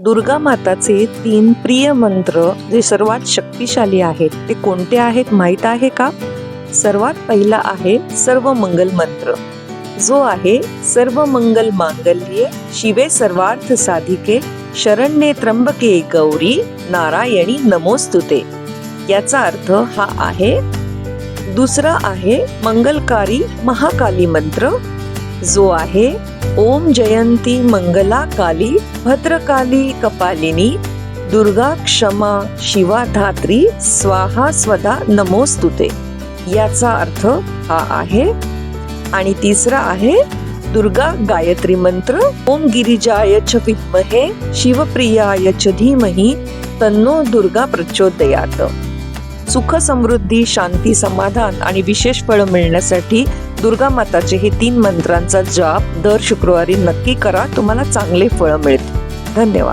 दुर्गा माताचे तीन प्रिय मंत्र जे सर्वात शक्तिशाली आहेत ते कोणते आहेत माहीत आहे का? सर्वात पहिला आहे सर्व मंगल मंत्र. जो आहे सर्व मंगल मांगल्ये शिवे सर्वार्थ साधिके शरण्ये त्र्यंबके गौरी नारायणी नमोस्तुते. याचा अर्थ हा आहे दुसरा आहे मंगलकारी महाकाली मंत्र. जो आहे ओम जयंती मंगला काली भद्रकाली कपालिनी दुर्गा क्षमा शिवा धात्री स्वाहा स्वदा नमोस्तुते. याचा अर्थ हा आहे आणि तिसरा आहे दुर्गा गायत्री मंत्र ओम गिरिजाय च विद्महे शिवप्रियाय च धीमही तन्नो दुर्गा प्रचोदयात. सुख समृद्धी शांती समाधान आणि विशेष फळ मिळण्यासाठी दुर्गा माताचे हे तीन मंत्रांचा जाप दर शुक्रवारी नक्की करा. तुम्हाला चांगले फळ मिळते धन्यवाद.